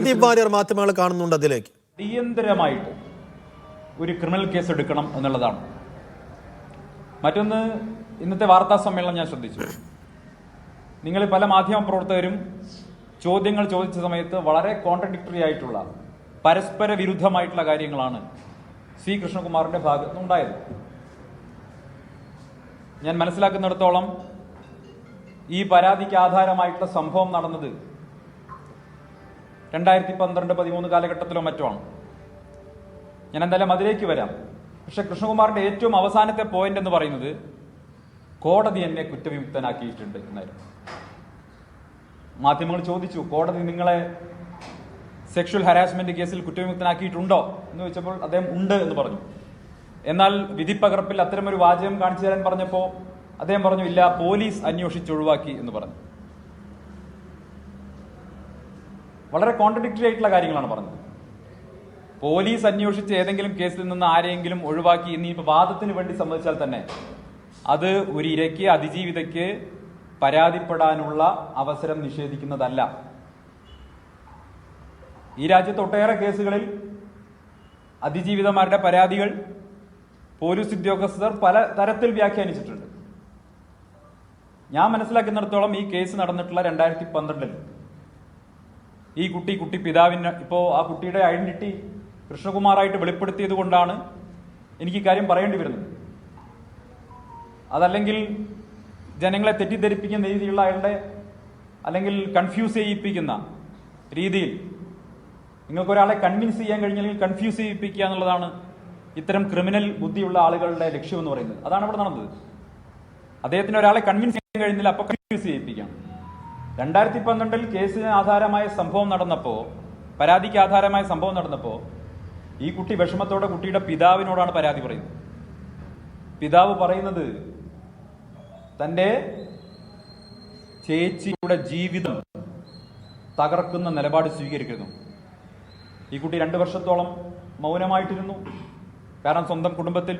സന്ദീപ് വാര്യർ മാധ്യമങ്ങൾ കാണുന്നുണ്ട് അതിലേക്ക്. അടിയന്തരമായിട്ട് ഒരു ക്രിമിനൽ കേസ് എടുക്കണം എന്നുള്ളതാണ്. മറ്റൊന്ന് ഇന്നത്തെ വാർത്താ സമ്മേളനം ഞാൻ ശ്രദ്ധിച്ചു. നിങ്ങൾ പല മാധ്യമ പ്രവർത്തകരും ചോദ്യങ്ങൾ ചോദിച്ച സമയത്ത് വളരെ കോൺട്രഡിക്ടറി ആയിട്ടുള്ള പരസ്പര വിരുദ്ധമായിട്ടുള്ള കാര്യങ്ങളാണ് സി കൃഷ്ണകുമാറിന്റെ ഭാഗത്ത് നിന്നുണ്ടായത്. ഞാൻ മനസ്സിലാക്കുന്നിടത്തോളം ഈ പരാതിക്ക് ആധാരമായിട്ടുള്ള സംഭവം നടന്നത് രണ്ടായിരത്തി പന്ത്രണ്ട് പതിമൂന്ന് കാലഘട്ടത്തിലോ മറ്റോ ആണ്. ഞാൻ എന്തായാലും അതിലേക്ക് വരാം. പക്ഷെ കൃഷ്ണകുമാറിന്റെ ഏറ്റവും അവസാനത്തെ പോയിന്റ് എന്ന് പറയുന്നത് കോടതി എന്നെ കുറ്റവിമുക്തനാക്കിയിട്ടുണ്ട് എന്നായിരുന്നു. മാധ്യമങ്ങൾ ചോദിച്ചു കോടതി നിങ്ങളെ സെക്ഷൽ ഹരാസ്മെന്റ് കേസിൽ കുറ്റവിമുക്തനാക്കിയിട്ടുണ്ടോ? എന്ന് ചോദിച്ചപ്പോൾ അദ്ദേഹം ഉണ്ട് എന്ന് പറഞ്ഞു. എന്നാൽ വിധിപ്പകർപ്പിൽ അത്തരമൊരു വാചകം കാണിച്ചു തരാൻ പറഞ്ഞപ്പോൾ അദ്ദേഹം പറഞ്ഞു ഇല്ല പോലീസ് അന്വേഷിച്ച് ഒഴിവാക്കി എന്ന് പറഞ്ഞു. വളരെ കോൺട്രഡിക്ടറി ആയിട്ടുള്ള കാര്യങ്ങളാണ് പറഞ്ഞത്. പോലീസ് അന്വേഷിച്ച് ഏതെങ്കിലും കേസിൽ നിന്ന് ആരെയെങ്കിലും ഒഴിവാക്കി ഇനിയിപ്പോൾ വാദത്തിന് വേണ്ടി സമ്മതിച്ചാൽ തന്നെ അത് ഒരു ഇരയ്ക്ക് അതിജീവിതയ്ക്ക് പരാതിപ്പെടാനുള്ള അവസരം നിഷേധിക്കുന്നതല്ല. ഈ രാജ്യത്ത് ഒട്ടേറെ കേസുകളിൽ അതിജീവിതമാരുടെ പരാതികൾ പോലീസ് ഉദ്യോഗസ്ഥർ പല തരത്തിൽ വ്യാഖ്യാനിച്ചിട്ടുണ്ട്. ഞാൻ മനസ്സിലാക്കുന്നിടത്തോളം ഈ കേസ് നടന്നിട്ടുള്ള രണ്ടായിരത്തി പന്ത്രണ്ടിൽ ഈ കുട്ടി കുട്ടി പിതാവിന് ഇപ്പോൾ ആ കുട്ടിയുടെ ഐഡന്റിറ്റി കൃഷ്ണകുമാറായിട്ട് വെളിപ്പെടുത്തിയത് കൊണ്ടാണ് എനിക്ക് കാര്യം പറയേണ്ടി വരുന്നത്. അതല്ലെങ്കിൽ ജനങ്ങളെ തെറ്റിദ്ധരിപ്പിക്കുന്ന രീതിയിലുള്ള അയാളുടെ അല്ലെങ്കിൽ കൺഫ്യൂസ് ചെയ്യിപ്പിക്കുന്ന രീതിയിൽ നിങ്ങൾക്ക് ഒരാളെ കൺവിൻസ് ചെയ്യാൻ കഴിഞ്ഞില്ലെങ്കിൽ കൺഫ്യൂസ് ചെയ്യിപ്പിക്കുക എന്നുള്ളതാണ് ഇത്തരം ക്രിമിനൽ ബുദ്ധിയുള്ള ആളുകളുടെ ലക്ഷ്യമെന്ന് പറയുന്നത്. അതാണ് ഇവിടെ നടന്നത്. അദ്ദേഹത്തിന് ഒരാളെ കൺവിൻസ് ചെയ്യാൻ കഴിഞ്ഞില്ല അപ്പൊ കൺഫ്യൂസ് ചെയ്യിപ്പിക്കാം. രണ്ടായിരത്തി പന്ത്രണ്ടിൽ കേസിന് ആധാരമായ സംഭവം നടന്നപ്പോൾ പരാതിക്ക് ആധാരമായ സംഭവം നടന്നപ്പോൾ ഈ കുട്ടി വിഷമത്തോടെ കുട്ടിയുടെ പിതാവിനോടാണ് പരാതി പറയുന്നത്. പിതാവ് പറയുന്നത് തന്റെ ചേച്ചിയുടെ ജീവിതം തകർക്കുന്ന നിലപാട് സ്വീകരിക്കുന്നു. ഈ കുട്ടി രണ്ടു വർഷത്തോളം മൗനമായിട്ടിരുന്നു. കാരണം സ്വന്തം കുടുംബത്തിൽ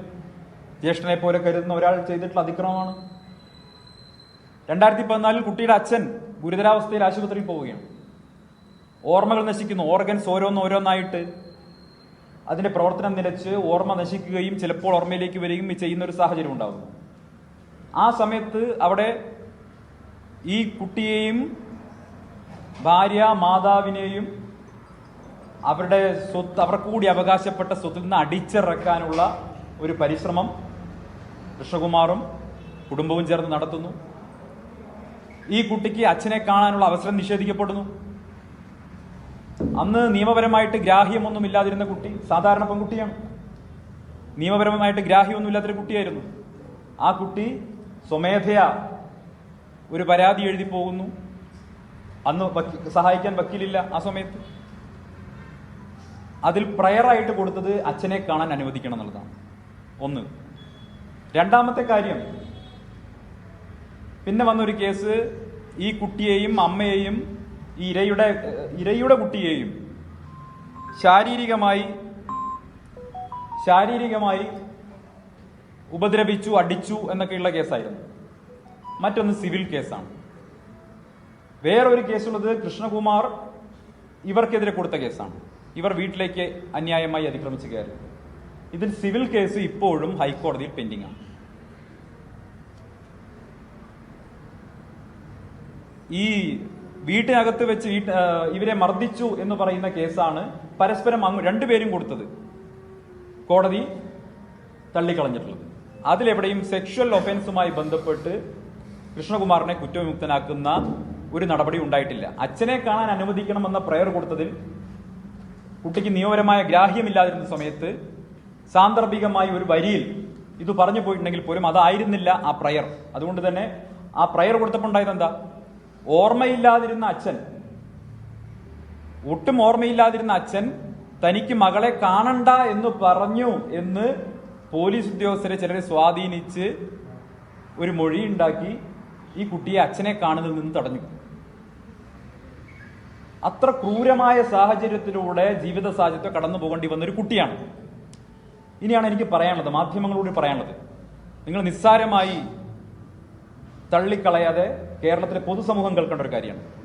ജ്യേഷ്ഠനെ പോലെ കരുതുന്ന ഒരാൾ ചെയ്തിട്ടുള്ള അതിക്രമമാണ്. രണ്ടായിരത്തി പതിനാലിൽ കുട്ടിയുടെ അച്ഛൻ ഗുരുതരാവസ്ഥയിൽ ആശുപത്രിയിൽ പോവുകയാണ്. ഓർമ്മകൾ നശിക്കുന്നു. ഓർഗൻസ് ഓരോന്നോരോന്നായിട്ട് അതിന്റെ പ്രവർത്തനം നിലച്ച് ഓർമ്മ നശിക്കുകയും ചിലപ്പോൾ ഓർമ്മയിലേക്ക് വരികയും ചെയ്യുന്ന ഒരു സാഹചര്യം ഉണ്ടാകുന്നു. ആ സമയത്ത് അവിടെ ഈ കുട്ടിയെയും ഭാര്യ മാതാവിനെയും അവരുടെ സ്വത്ത് അവർക്ക് കൂടി അവകാശപ്പെട്ട സ്വത്തിൽ നിന്ന് അടിച്ചിറക്കാനുള്ള ഒരു പരിശ്രമം കൃഷ്ണകുമാറും കുടുംബവും ചേർന്ന് നടത്തുന്നു. ഈ കുട്ടിക്ക് അച്ഛനെ കാണാനുള്ള അവസരം നിഷേധിക്കപ്പെടുന്നു. അന്ന് നിയമപരമായിട്ട് ഗ്രാഹ്യമൊന്നും ഇല്ലാതിരുന്ന കുട്ടി സാധാരണ പെൺകുട്ടിയാണ്. നിയമപരമായിട്ട് ഗ്രാഹ്യമൊന്നും ഇല്ലാത്തൊരു കുട്ടിയായിരുന്നു. ആ കുട്ടി സ്വമേധയാ ഒരു പരാതി എഴുതി പോകുന്നു. അന്ന് സഹായിക്കാൻ വക്കീലില്ല ആ സമയത്ത്. അതിൽ പ്രയറായിട്ട് കൊടുത്തത് അച്ഛനെ കാണാൻ അനുവദിക്കണം എന്നുള്ളതാണ്. ഒന്ന്. രണ്ടാമത്തെ കാര്യം പിന്നെ വന്നൊരു കേസ് ഈ കുട്ടിയെയും അമ്മയെയും ഈ ഇരയുടെ ഇരയുടെ കുട്ടിയെയും ശാരീരികമായി ശാരീരികമായി ഉപദ്രവിച്ചു അടിച്ചു എന്നൊക്കെയുള്ള കേസായിരുന്നു. മറ്റൊന്ന് സിവിൽ കേസാണ്. വേറൊരു കേസുള്ളത് കൃഷ്ണകുമാർ ഇവർക്കെതിരെ കൊടുത്ത കേസാണ്. ഇവർ വീട്ടിലേക്ക് അന്യായമായി അതിക്രമിച്ചു കയറി. ഇതിൽ സിവിൽ കേസ് ഇപ്പോഴും ഹൈക്കോടതിയിൽ പെൻഡിംഗ് ആണ് ഈ വീട്ടിനകത്ത് വെച്ച് ഇവരെ മർദ്ദിച്ചു എന്ന് പറയുന്ന കേസാണ് പരസ്പരം അങ്ങ് രണ്ടുപേരും കൊടുത്തത്. കോടതി തള്ളിക്കളഞ്ഞിട്ടുള്ളത്. അതിലെവിടെയും സെക്ഷൽ ഒഫൻസുമായി ബന്ധപ്പെട്ട് കൃഷ്ണകുമാറിനെ കുറ്റവിമുക്തനാക്കുന്ന ഒരു നടപടി ഉണ്ടായിട്ടില്ല. അച്ഛനെ കാണാൻ അനുവദിക്കണമെന്ന പ്രയർ കൊടുത്തതിൽ കുട്ടിക്ക് നിയമപരമായ ഗ്രാഹ്യമില്ലാതിരുന്ന സമയത്ത് സാന്ദർഭികമായി ഒരു വരിയിൽ ഇത് പറഞ്ഞു പോയിട്ടുണ്ടെങ്കിൽ പോലും അതായിരുന്നില്ല ആ പ്രയർ. അതുകൊണ്ട് തന്നെ ആ പ്രയർ കൊടുത്തപ്പോൾ ഉണ്ടായത് എന്താ? ഓർമ്മയില്ലാതിരുന്ന അച്ഛൻ. ഒട്ടും ഓർമ്മയില്ലാതിരുന്ന അച്ഛൻ തനിക്ക് മകളെ കാണണ്ട എന്ന് പറഞ്ഞു എന്ന് പോലീസ് ഉദ്യോഗസ്ഥരെ ചിലരെ സ്വാധീനിച്ച് ഒരു മൊഴി ഉണ്ടാക്കി ഈ കുട്ടിയെ അച്ഛനെ കാണുന്നതിൽ നിന്ന് തടഞ്ഞു. അത്ര ക്രൂരമായ സാഹചര്യത്തിലൂടെ ജീവിത സാഹചര്യത്തെ കടന്നു പോകേണ്ടി വന്ന ഒരു കുട്ടിയാണ്. ഇനിയാണ് എനിക്ക് പറയാനുള്ളത് മാധ്യമങ്ങളോട് പറയാനുള്ളത്. നിങ്ങൾ നിസ്സാരമായി തള്ളിക്കളയാതെ കേരളത്തിലെ പൊതുസമൂഹം കേൾക്കേണ്ട ഒരു കാര്യമാണ്.